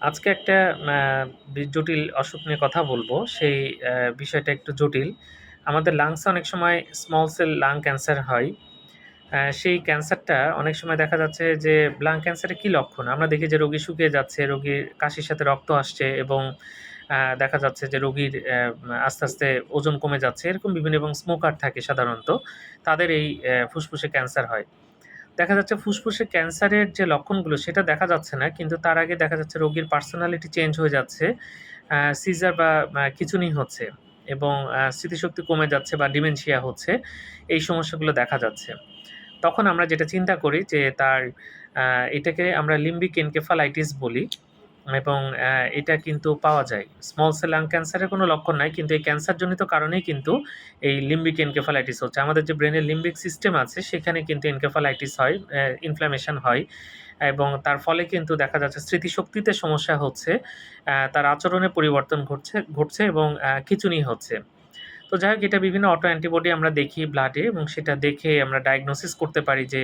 আজকে একটা জটিল অসুখ নিয়ে কথা বলব। সেই বিষয়টা একটু জটিল। আমাদের লাংসে অনেক সময় স্মল সেল লাং ক্যান্সার হয়। সেই ক্যান্সারটা অনেক সময় দেখা যাচ্ছে যে লাং ক্যান্সারের কি লক্ষণ? আমরা দেখি যে, রোগী শুকিয়ে যাচ্ছে, রোগীর কাশির সাথে রক্ত আসছে এবং দেখা যাচ্ছে যে, রোগীর আস্তে আস্তে ওজন কমে যাচ্ছে। এরকম বিভিন্ন এবং স্মোকার থাকে সাধারণত। তাদের এই ফুসফুসে ক্যান্সার হয়। দেখা যাচ্ছে ফুসফুসে ক্যান্সারের যে লক্ষণগুলো, সেটা দেখা যাচ্ছে না, কিন্তু তার আগে দেখা যাচ্ছে রোগীর পার্সোনালিটি চেঞ্জ হয়ে যাচ্ছে সিজার বা কিছুনি হচ্ছে এবং স্মৃতিশক্তি কমে যাচ্ছে বা ডিমেনশিয়া হচ্ছে, এই সমস্যাগুলো দেখা যাচ্ছে। তখন আমরা যেটা চিন্তা করি যে তার এটাকে আমরা লিম্বিক এনকেফালাইটিস বলি এবং এটা কিন্তু পাওয়া যায়। স্মল সেল লাং ক্যান্সারের কোনো লক্ষণ নাই, কিন্তু এই ক্যান্সারজনিত কারণেই কিন্তু এই লিম্বিক এনকেফালাইটিস হচ্ছে। আমাদের যে ব্রেনের লিম্বিক সিস্টেম আছে, সেখানে কিন্তু এনকেফালাইটিস হয় ইনফ্ল্যামেশন হয় এবং তার ফলে কিন্তু দেখা যাচ্ছে স্মৃতিশক্তিতে সমস্যা হচ্ছে তার আচরণে পরিবর্তন ঘটছে ঘটছে এবং খিঁচুনি হচ্ছে। তো যাই হোক, এটা বিভিন্ন অটো অ্যান্টিবডি আমরা দেখি ব্লাডে এবং সেটা দেখে আমরা ডায়াগনোসিস করতে পারি যে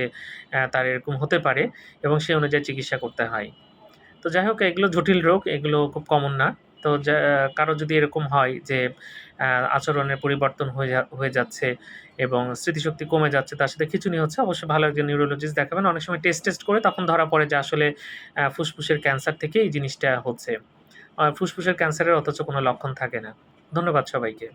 তার এরকম হতে পারে এবং সেই অনুযায়ী চিকিৎসা করতে হয়। তো যাই হোক, এগুলো জটিল রোগ, এগুলো খুব কমন না। তো কারও যদি এরকম হয় যে আচরণের পরিবর্তন হয়ে হয়ে যাচ্ছে এবং স্মৃতিশক্তি কমে যাচ্ছে, তার সাথে খিঁচুনি হচ্ছে, অবশ্যই ভালো একজন নিউরোলজিস্ট দেখাবেন। অনেক সময় টেস্ট টেস্ট করে তখন ধরা পড়ে যে, আসলে ফুসফুসের ক্যান্সার থেকে এই জিনিসটা হচ্ছে। ফুসফুসের ক্যান্সারের অথচ কোনো লক্ষণ থাকে না। ধন্যবাদ সবাইকে।